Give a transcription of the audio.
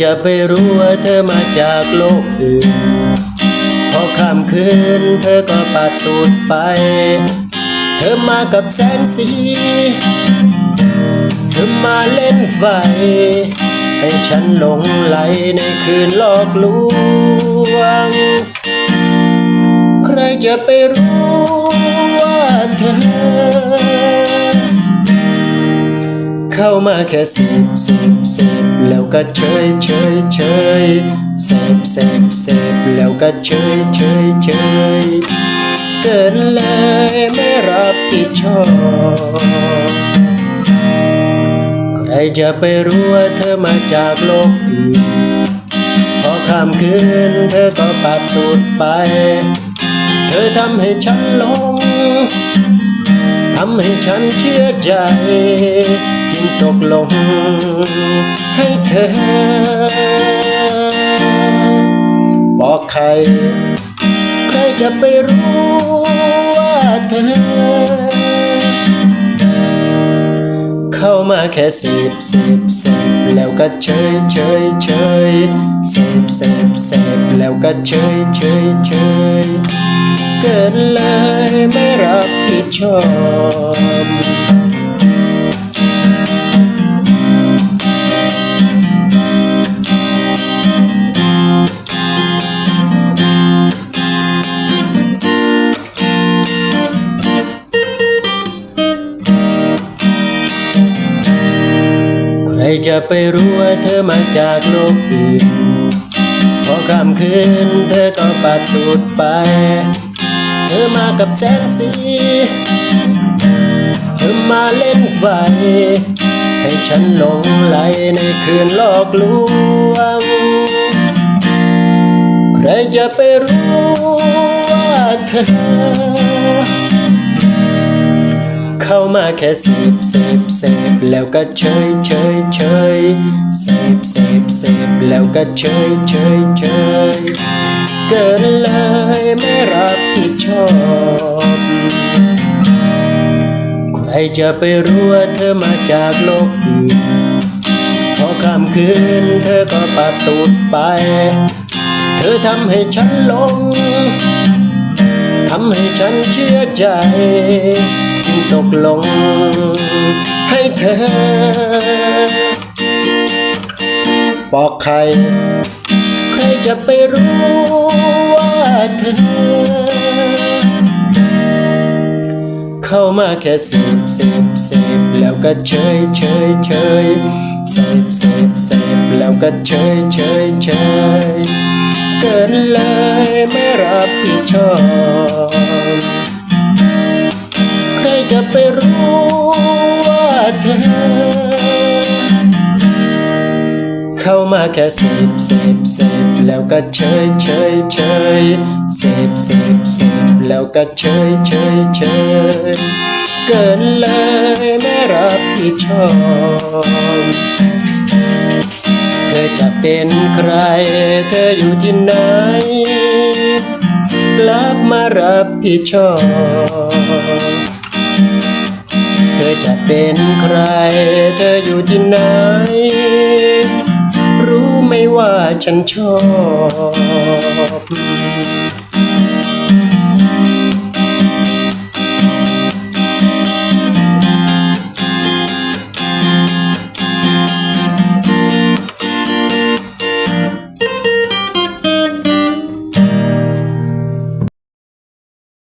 จะไปรู้ว่าเธอมาจากโลกอื่น พอค่ำคืนเธอก็ปัดตูดไป เธอมากับแสงสี เธอมาเล่นไฟ ให้ฉันหลงไหลในคืนหลอกลวง ใครจะไปรู้ เข้ามาแค่เสพเสพเสพแล้วก็เฉยเฉยเฉยเสพเสพเสพแล้วก็เฉยเฉยเฉยเกินเลยไม่รับผิดชอบใครจะไปรู้ว่าเธอมาจากโลกอื่นพอค่ำคืนเธอก็ปัดตูดไป เธอทำให้ฉันหลงทำให้ฉันเชื่อใจ ตกลงให้เธอบอกใคร ใครจะไปรู้ว่าเธอ เข้ามาแค่สพเสพเสพแล้วก็เฉยเฉยเฉยเสพเสพเสพแล้วก็เฉยเฉยเฉยเกินเลยไม่รับผิดชอบ จะไปรู้ว่าเธอมาจากโลกอื่น พอค่ำคืนเธอก็ปัดตูดไป เธอมากับแสงสี เธอมาเล่นไฟ ให้ฉันหลงไหลในคืนลอกลวง ใครจะไปรู้ว่าเธอ เข้ามาแค่เสพเสพเสพแล้วก็เฉยเฉยเฉยเสพเสพเสพแล้วก็เฉยเฉยเฉยเกินเลยไม่รับผิดชอบใครจะไปรู้ว่าเธอมาจากโลกอื่นพอค่ำคืนเธอก็ปัดตูดไป เธอทำให้ฉันหลงทำให้ฉันเชื่อใจ จึงตกลงให้เธอบอกใครใครจะไปรู้ว่าเธอ เข้ามาแค่เสพเสพเสพแล้วก็เฉยเฉยเฉยเสพเสพเสพแล้วก็เฉยเฉยเฉยเกินเลยไม่รับผิดชอบ จะไปรู้ว่าเธอ เข้ามาแค่เสพเสพเสพแล้วก็เฉยเฉยเฉยเสพเสพเสพแล้วก็เฉยเฉยเฉยเกินเลยไม่รับผิดชอบเธอจะเป็นใคร เธออยู่ที่ไหนรับมารับผิดชอบ อจะเป็นใคร เธออยู่ที่ไหน รู้ไหมว่าฉันชอบ